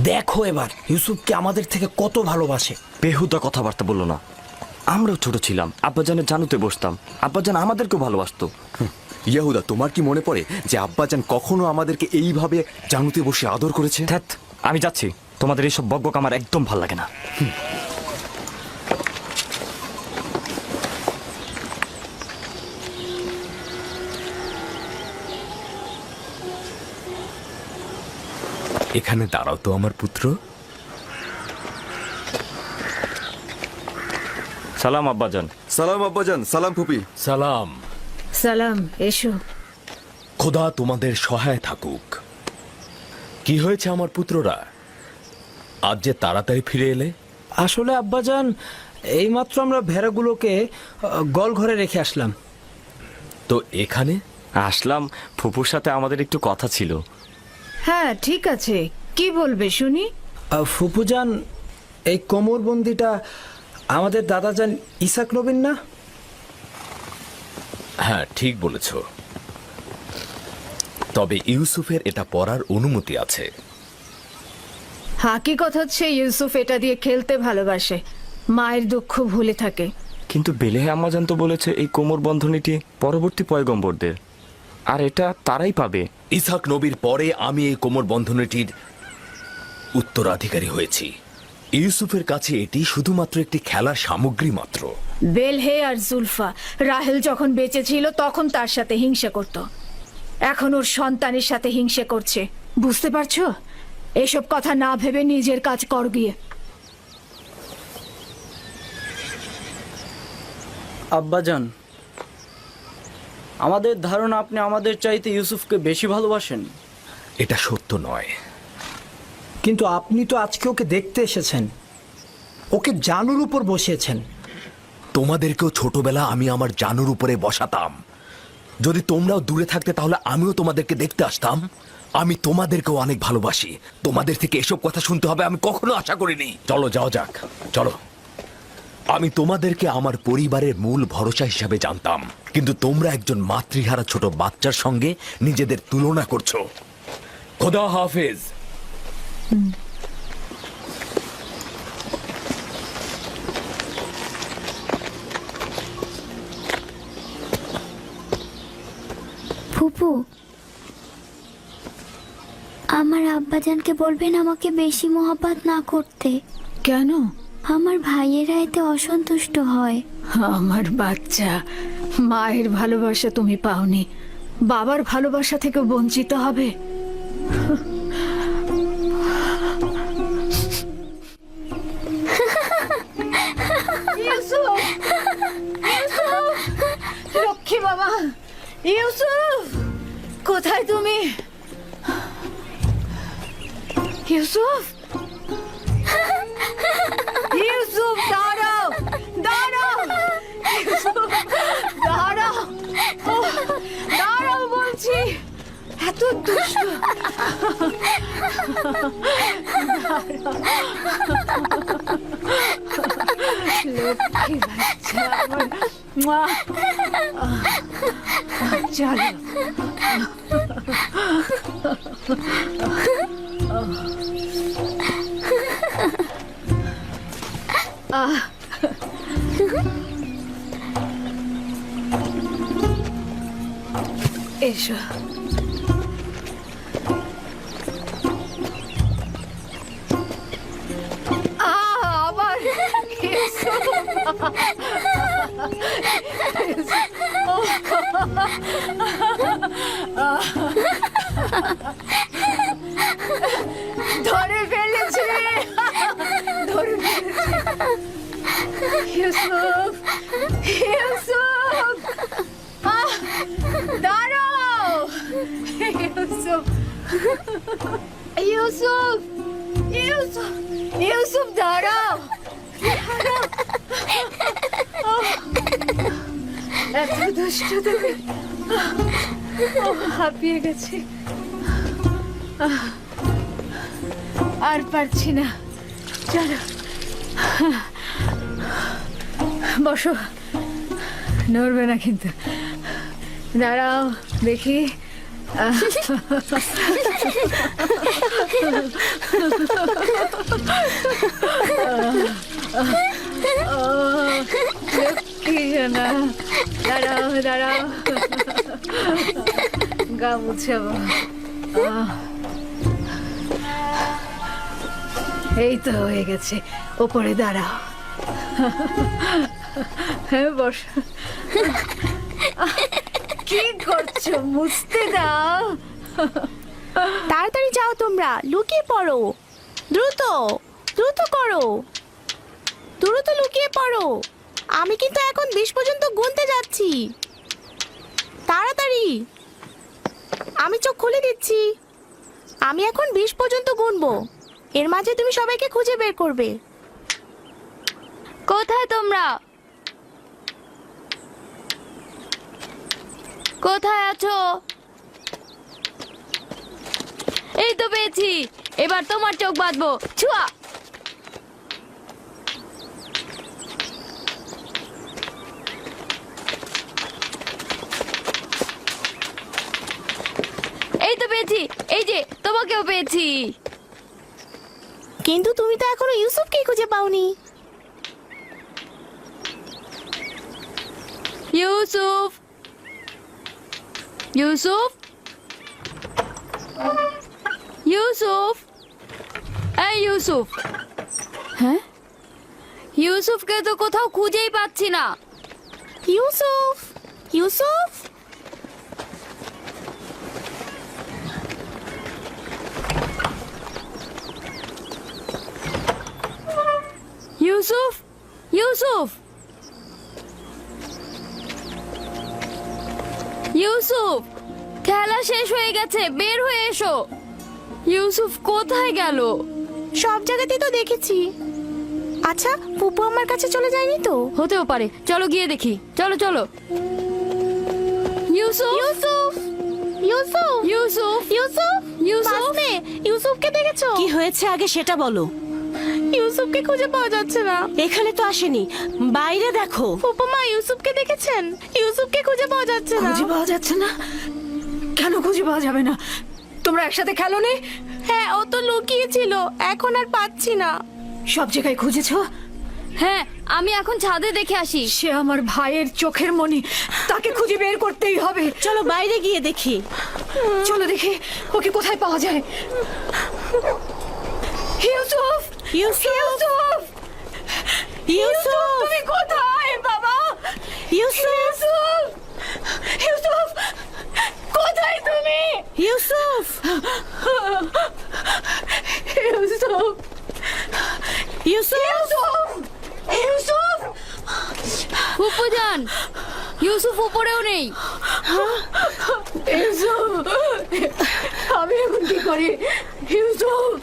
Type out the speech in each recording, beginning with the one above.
দেখো এবার ইউসুফকে আমাদের থেকে কত ভালোবাসে। বেহুদা কথাবার্তা বলল না। আমরাও ছোট ছিলাম আব্বাজানের জানুতে বসতাম। আব্বাজান আমাদেরকেও ভালোবাসতো। ইয়াহুদা তোমার কি মনে পড়ে যে আব্বাজান কখনো আমাদেরকে এইভাবে জানুতে বসে আদর করেছে? ধ্যাত আমি যাচ্ছি। তোমাদের এইসব বকবক আমার একদম ভালো লাগে না। এখানে দাঁড়াও তো আমার পুত্র। সালাম আব্বাজান। সালাম আব্বাজান। সালাম ফুপি। সালাম। সালাম এসো। খোদা তোমাদের সহায় থাকুক। কি হয়েছে আমার পুত্ররা? আজ যে তাড়াতাড়ি ফিরে এলে? আসলে আব্বাজান এইমাত্র আমরা ভেড়াগুলোকে গল ঘরে রেখে আসলাম। তো এখানে? আসলাম ফুপুর সাথে আমাদের একটু কথা ছিল। হ্যাঁ ঠিক আছে। কি বলবে শুনি? ফুপুজান এই কোমরবন্দিটা আমাদের দাদাজান ইসাক নবীন না? হ্যাঁ ঠিক বলেছ। তবে ইউসুফের এটা পড়ার অনুমতি আছে। হাকিকত হচ্ছে ইউসুফ এটা দিয়ে খেলতে ভালোবাসে। মায়ের দুঃখ ভুলে থাকে। কিন্তু বেলেহে আম্মাজান তো বলেছে এই কোমর বন্ধনীটি পরবর্তী পয়গম্বরদের। আর এটা তারাই পাবে। ইসাক নবীর পরে আমি এই কোমর বন্ধনীটির উত্তরাধিকারী হয়েছি। ইউসুফের কাছে এটি শুধুমাত্র একটি খেলার সামগ্রী মাত্র। বেলহে আর জুলফা রাহেল যখন বেঁচে ছিল তখন তার সাথে হিংসা করত। এখন ওর সন্তানের সাথে হিংসা করছে। বুঝতে পারছ? এসব কথা না ভেবে নিজের কাজ কর গিয়ে। আব্বাজান আমাদের ধারণা আপনি আমাদের চাইতে ইউসুফকে বেশি ভালোবাসেন? এটা সত্য নয়। কিন্তু আপনি তো আজকে ওকে দেখতে এসেছেন। ওকে জানুর উপর বসিয়েছেন। তোমাদেরকেও ছোটবেলা আমি আমার জানুর উপরে বসাতাম। যদি তোমরাও দূরে থাকতে তাহলে আমিও তোমাদেরকে দেখতে আসতাম। আমি তোমাদেরকেও অনেক ভালোবাসি। তোমাদের থেকে এসব কথা শুনতে হবে আমি কখনো আশা করিনি। চলো যাও যাক। চলো। আমি তোমাদেরকে আমার পরিবারের মূল ভরসা হিসাবে জানতাম কিন্তু তোমরা একজন মাতৃহারা ছোট বাচ্চার সঙ্গে নিজেদের তুলনা করছ। খোদা হাফেজ। ফুপু আমার আব্বাজানকে বলবেন আমাকে বেশি মহাব্বত না করতে। কেন? আমার ভাইয়েরা এতে অসন্তুষ্ট হয়। আমার বাচ্চা মায়ের ভালোবাসা তুমি পাওনি। বাবার ভালোবাসা থেকে বঞ্চিত হবে! লক্ষ্মী বাবা! ইউসুফ! কোথায় তুমি? ইউসুফ! ইউসুফ দাঁড়াও দাঁড়াও ইউসুফ দাঁড়াও দাঁড়াও বলছি এত দুষ্ট। লক্ষ্মী বাচ্চা আমার। মা। চলো। এসো আবার। ধরে ইউসুফ ইউসুফ! দাঁড়াও! ইউসুফ! ইউসুফ! ইউসুফ! ইউসুফ, দাঁড়াও! এত দুষ্ট তুমি। হাঁপিয়ে গেছি। আর পারছি না। চলো। বসো। নড়বে না কিন্তু। দাঁড়াও দেখি। দাঁড়াও দাঁড়াও। গা মুছাবো। এই তো হয়ে গেছে। ওপরে দাঁড়াও। হ্যাঁ বস। কি করছ? মুছতে দাও। তাড়াতাড়ি যাও তোমরা। লুকিয়ে পড়ো। দ্রুত দ্রুত করো। দ্রুত লুকিয়ে পড়ো। আমি কিন্তু এখন বিশ পর্যন্ত গুনতে যাচ্ছি। তাড়াতাড়ি। আমি চোখ খুলে দিচ্ছি। আমি এখন বিশ পর্যন্ত গুনবো। এর মাঝে তুমি সবাইকে খুঁজে বের করবে। কোথায় তোমরা? কোথায় আছো? এই তো পেয়েছি। এবার তোমার চোখ বাঁধবো। ছুয়া। এই তো পেয়েছি। এই যে, তোমাকেও পেয়েছি। কিন্তু তুমি তো এখনও ইউসুফকে খুঁজে পাওনি। ইউসুফ! ইউসুফ! ইউসুফ! এই ইউসুফ! হ্যাঁ? ইউসুফকে তো কোথাও খুঁজেই পাচ্ছি না। ইউসুফ! ইউসুফ! ইউসুফ ইউসুফ ইউসুফ খেলা শেষ হয়ে গেছে বের হয়ে এসো। ইউসুফ কোথায় গেল? সব জায়গাতেই তো দেখেছি। আচ্ছা পুপু আমার কাছে চলে যায়নি তো? হতেও পারে। চলো গিয়ে দেখি। চলো চলো। ইউসুফ? ইউসুফ? ইউসুফ? ইউসুফ? ইউসুফ? ইউসুফ? ইউসুফকে দেখেছ? কি হয়েছে আগে সেটা বলো। ইউসুফকে খুঁজে পাওয়া যাচ্ছে না। এখানে তো আসেনি। বাইরে দেখো। পুপু মা ইউসুফকে দেখেছেন? ইউসুফকে খুঁজে পাওয়া যাচ্ছে না। খুঁজে পাওয়া যাচ্ছে না? কেন খুঁজে পাওয়া যাবে না? তোমরা একসাথে খেলো নি? হ্যাঁ ও তো লুকিয়ে ছিল এখন আর পাচ্ছি না। সব জায়গায় খুঁজেছো? হ্যাঁ আমি এখন ছাদে দেখে আসি। সে আমার ভাইয়ের চোখের মনি তাকে খুঁজে বের করতেই হবে। চলো বাইরে গিয়ে দেখি। চলো দেখি ওকে কোথায় পাওয়া যায়? ইউসুফ ইউসুফ তুমি কোথায় বাবা? ইউসুফ ইউসুফ কোথায় তুমি? ইউসুফ ইউসুফ ইউসুফ ইউসুফ ফুপু যান ইউসুফ উপরেও নেই! ইউসুফ আমি এখন কি করি? ইউসুফ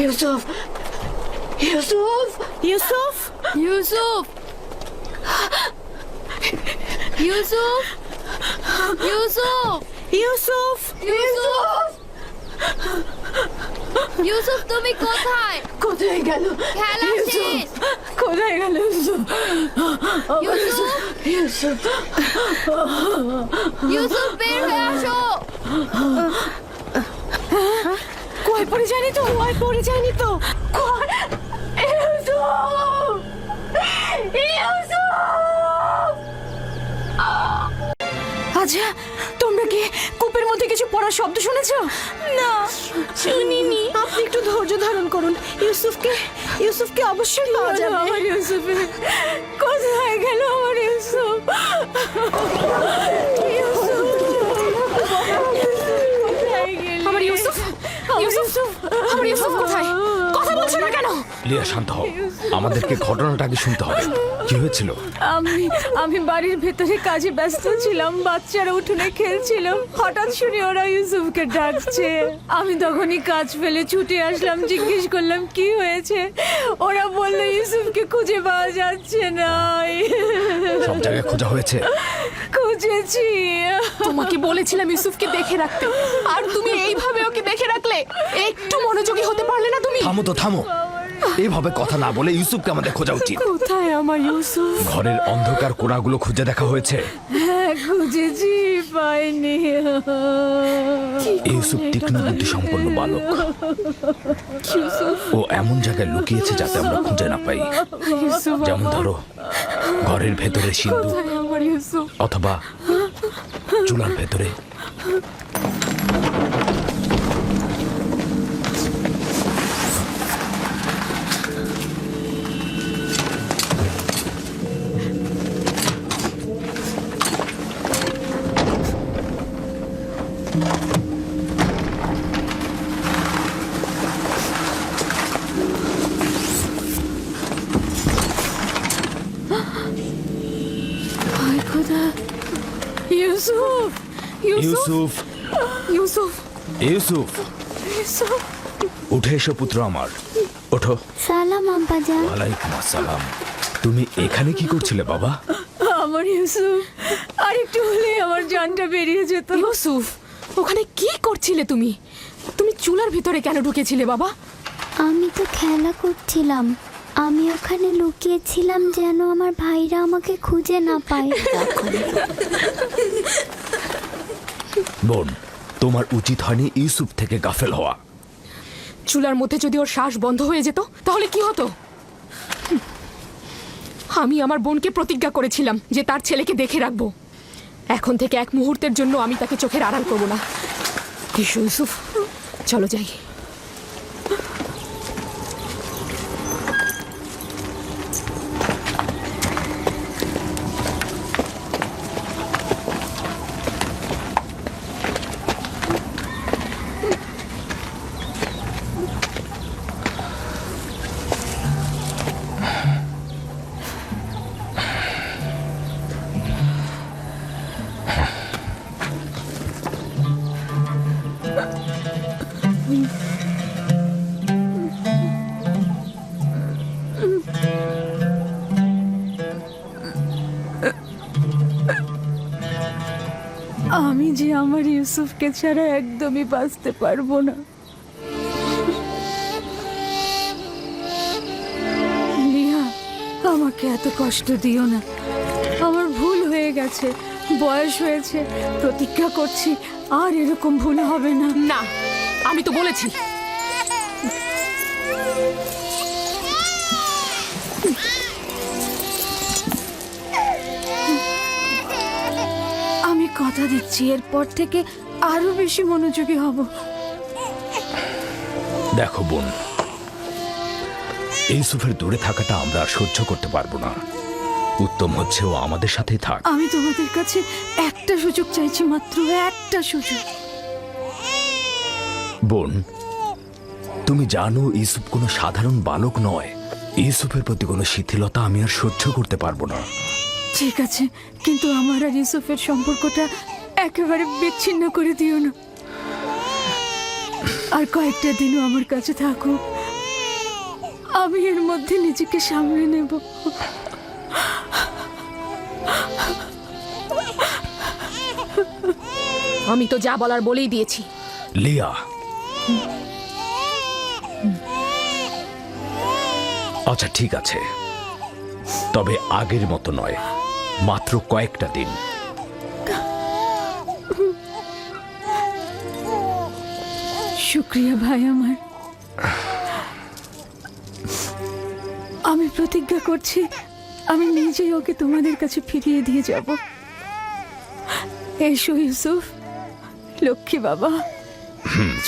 ইউসুফ ইউসুফ ইউসুফ ইউসুফ ইউসুফ ইউসুফ ইউসুফ ইউসুফ ইউসুফ ইউসুফ তুমি কোথায় কোথায় গেল খেলা ইউসুফ শেষ। কোথায় গেল ইউসুফ ইউসুফ ইউসুফ ইউসুফ বের হয়ে আসো কই পড়ে যায়নি তো? কই পড়ে যায়নি তো? আচ্ছা তোমরা কি কূপের মধ্যে কিছু পড়ার শব্দ শুনেছো? না শুনিনি। আপনি একটু ধৈর্য ধারণ করুন। ইউসুফকে ইউসুফকে অবশ্যই পাওয়া যাবে। আমার ইউসুফ কোথায় গেল আমার Yusuf Yusuf! Hamar Yusuf, Yusuf! Hamar Yusuf, Yusuf! Hamar Yusuf! Hamar Yusuf! Hamar Yusuf! বলছো না কেন? লিয়া শান্ত হও। আমাদেরকে ঘটনাটা আগে শুনতে হবে। কি হয়েছিল? আমি আমি বাড়ির ভেতরে কাজে ব্যস্ত ছিলাম বাচ্চারা উঠোনে খেলছিল। হঠাৎ শুনি ওরা ইউসুফকে ডাকছে। আমি তখনই কাজ ফেলে ছুটে আসলাম জিজ্ঞেস করলাম কি হয়েছে? ওরা বলল ইউসুফকে খুঁজে পাওয়া যাচ্ছে না। সব জায়গায় খোঁজা হয়েছে? খুঁজেছি। তোমাকে বলেছিলাম ইউসুফকে দেখে রাখতে। আর তুমি এইভাবে ওকে দেখে রাখলে একটু মনোযোগী হতে পারলে না তুমি? থামো তো থামো। এভাবে কথা না বলে ইউসুফকে আমাদের খোঁজা উচিত। কোথায় আমার ইউসুফ? ঘরের অন্ধকার কোণাগুলো খুঁজে দেখা হয়েছে। হ্যাঁ খুঁজেছি পাইনি। ইউসুফ তীক্ষ্ণ বুদ্ধি সম্পন্ন বালক। ও এমন জায়গায় লুকিয়েছে যাতে আমরা খুঁজে না পাই। যেমন ধরো ঘরের ভেতরে সিন্ধু অথবা চুলার ভেতরে। ইউসুফ। ইউসুফ। ইউসুফ। ইউসুফ। উঠে এসো পুত্র আমার। ওঠো। সালাম আব্বাজান ওয়ালাইকুম আসসালাম। তুমি এখানে কি করছিলে বাবা? আমার ইউসুফ আর একটু হলে আমার জানটা বেরিয়ে যেত। ইউসুফ ওখানে কি করছিলে তুমি? তুমি চুলার ভিতরে কেন ঢুকেছিলে বাবা? আমি তো খেলা করছিলাম। আমি ওখানে লুকিয়েছিলাম যেন আমার ভাইরা আমাকে খুঁজে না পায়। বোন, তোমার উচিত হয়নি ইউসুফ থেকে গাফেল হওয়া। চুলার মধ্যে যদি ওর শ্বাস বন্ধ হয়ে যেত, তাহলে কি হতো। আমি আমার বোনকে প্রতিজ্ঞা করেছিলাম যে তার ছেলেকে দেখে রাখব। এখন থেকে এক মুহূর্তের জন্য আমি তাকে চোখের আড়াল করব না। ইউসুফ, চলো যাই। ইউসুফকে ছাড়া একদমই বাঁচতে পারব না। লিয়া আমাকে এত কষ্ট দিও না। আমার ভুল হয়ে গেছে বয়স হয়েছে প্রতিজ্ঞা করছি আর এরকম ভুল হবে না। না আমি তো বলেছি। আমি কথা দিচ্ছি এরপর থেকে আরও বেশি মনোযোগী হব। দেখো বোন ইউসুফের দূরে থাকাটা আমরা আর সহ্য করতে পারব না। উত্তম হচ্ছে ও আমাদের সাথেই থাক। আমি তোমাদের কাছে একটা সুযোগ চাইছি মাত্র একটা সুযোগ। বোন তুমি জানো ইউসুফ কোনো সাধারণ বালক নয়। ইউসুফের প্রতি কোনো শিথিলতা আমি আর সহ্য করতে পারব না। ঠিক আছে কিন্তু আমার আর ইউসুফের সম্পর্কটা একেবারে বিচ্ছিন্ন করে দিও না। আর কয়েকটা দিনও আমার কাছে থাকো। আমি এর মধ্যে নিজেকে সামলে নেব। আমি তো যা বলার বলেই দিয়েছি। লিয়া। আচ্ছা ঠিক আছে। তবে আগের মতো নয় মাত্র কয়েকটা দিন। শুক্রিয়া ভাই আমার। আমি প্রতিজ্ঞা করছি আমি নিজেই ওকে তোমাদের কাছে ফিরিয়ে দিয়ে যাব। এসো ইউসুফ লক্ষ্মী বাবা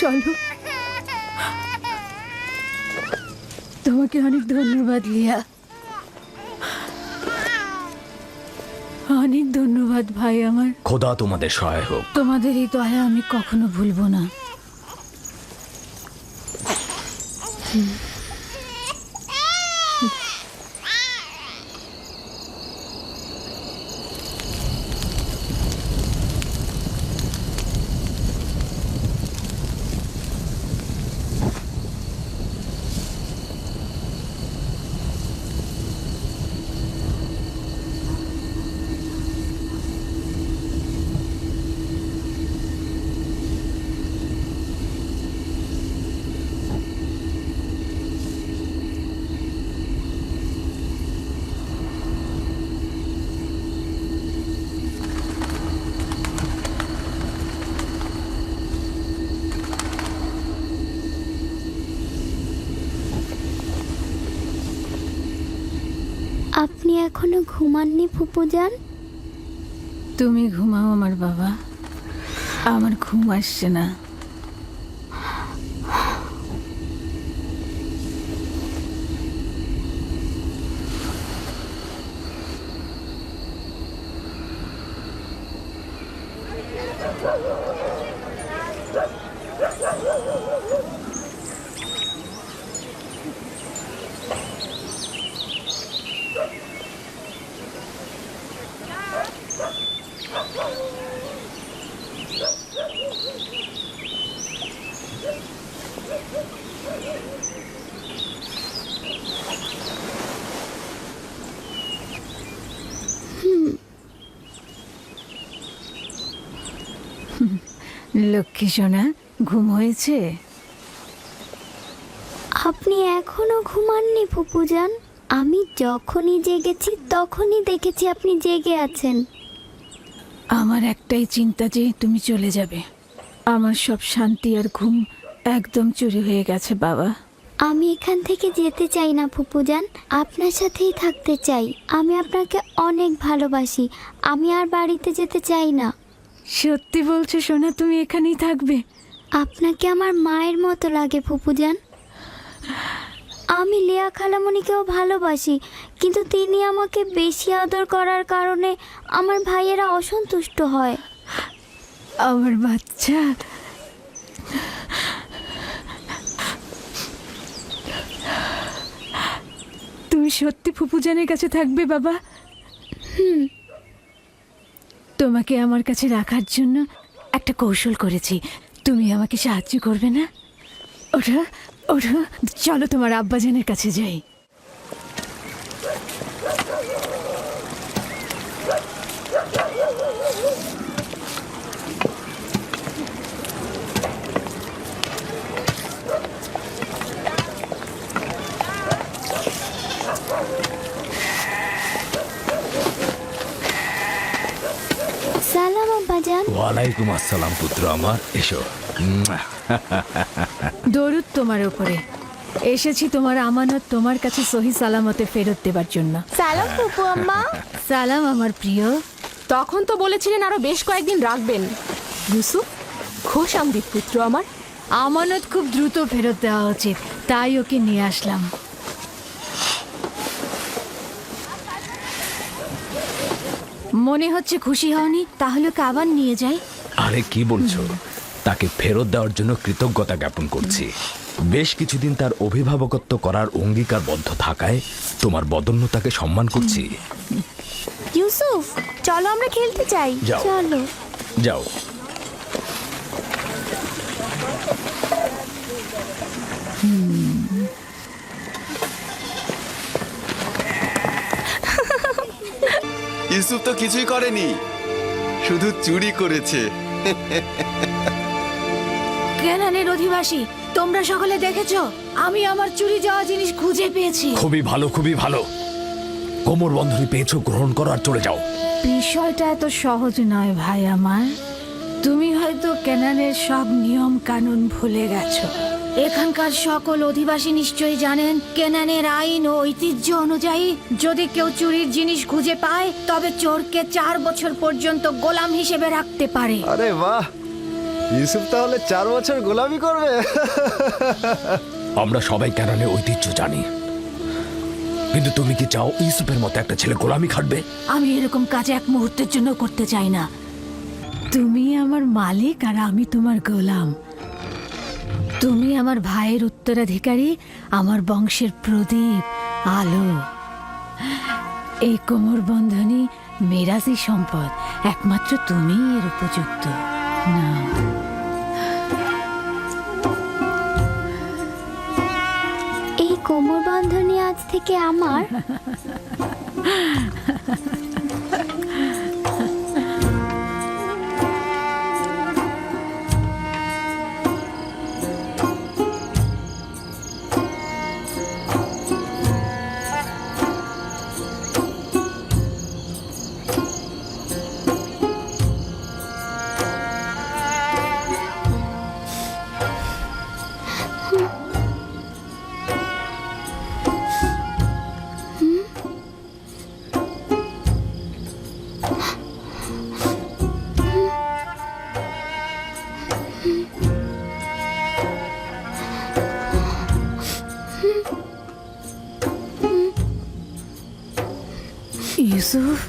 চলো। তোমাকে অনেক ধন্যবাদ লিয়া। অনেক ধন্যবাদ ভাই আমার। খোদা তোমাদের সহায় হোক। তোমাদের এই দয়া আমি কখনো ভুলবো না। 嗯 এখনও ঘুমাননি ফুপুজান তুমি ঘুমাও আমার বাবা। আমার ঘুম আসছে না। লক্ষ্মী সোনা ঘুম হয়েছে? আপনি এখনও ঘুমাননি ফুপুজান আমি যখনই জেগেছি তখনই দেখেছি আপনি জেগে আছেন। আমার একটাই চিন্তা যে তুমি চলে যাবে। আমার সব শান্তি আর ঘুম একদম চুরি হয়ে গেছে বাবা। আমি এখান থেকে যেতে চাই না ফুপুজান আপনার সাথেই থাকতে চাই। আমি আপনাকে অনেক ভালোবাসি। আমি আর বাড়িতে যেতে চাই না। সত্যি বলছো সোনা তুমি এখানেই থাকবে। আপনাকে আমার মায়ের মতো লাগে ফুপুজান। আমি লিয়া খালামণিকেও ভালোবাসি কিন্তু তিনি আমাকে বেশি আদর করার কারণে আমার ভাইয়েরা অসন্তুষ্ট হয়। আমার বাচ্চা। তুমি সত্যি ফুপুজানের কাছে থাকবে বাবা? হুম। তোমাকে আমার কাছে রাখার জন্য একটা কৌশল করেছি। তুমি আমাকে সাহায্য করবে না? ওঠো ওঠো, চলো তোমার আব্বাজানের কাছে যাই। সালাম আব্বাজান ওয়ালাইকুম আসসালাম পুত্র আমার। এসো। দরুদ তোমার উপরে। এসেছি তোমার আমানত তোমার কাছে সহি সালামতে ফেরত দেবার জন্য। সালাম ফুপু আম্মা। সালাম আমার প্রিয়। তখন তো বলেছিলেন আরও বেশ কয়েকদিন রাখবেন। ইউসুফ খোশ আমদিত পুত্র আমার। আমানত খুব দ্রুত ফেরত দেওয়া উচিত। তাই ওকে নিয়ে আসলাম। মনে হচ্ছে খুশি হওনি তাহলে আবার নিয়ে যাই। আরে কি বলছো? তাকে ফেরত দেওয়ার জন্য কৃতজ্ঞতা জ্ঞাপন করছি। বেশ কিছুদিন তার অভিভাবকত্ব করার অঙ্গীকারবদ্ধ থাকায় তোমার বদন্যতাকে সম্মান করছি। ইউসুফ চলো আমরা খেলতে চাই যাও। চলো। যাও। ইউসুফ তো কিছুই করেনি। শুধু চুরি করেছে। কেনানের অধিবাসী তোমরা সকলে দেখেছ? আমি আমার চুরি যাওয়া জিনিস খুঁজে পেয়েছি। খুবই ভালো খুবই ভালো। কোমর বন্ধনী পেয়েছ গ্রহণ করো আর চলে যাও। বিষয়টা এত সহজ নয় ভাই আমার। তুমি হয়তো কেনানের সব নিয়ম কানুন ভুলে গেছো। এখানকার সকল অধিবাসী নিশ্চয়ই জানেন কেনানের আইন ও ঐতিহ্য অনুযায়ী যদি কেউ চুরির জিনিস খুঁজে পায় তবে চোরকে চার বছর পর্যন্ত গোলাম হিসেবে রাখতে পারে। আরে বাহ! ইউসুফ তাহলে চার বছর গোলামি করবে? আমরা সবাই কেরানে ঐতিহ্য জানি। কিন্তু তুমি কি চাও ইউসুফের মতো একটা ছেলে গোলামি খাটবে? আমি এরকম কাজ এক মুহূর্তের জন্য করতে চাই না। তুমি আমার মালিক আর আমি তোমার গোলাম। তুমি আমার ভাইয়ের উত্তরাধিকারী আমার বংশের প্রদীপ আলো। এই কোমর বন্ধনী মেরাজি সম্পদ একমাত্র তুমিই এর উপযুক্ত। না। এই কোমর বন্ধনী আজ থেকে আমার? ইউসুফ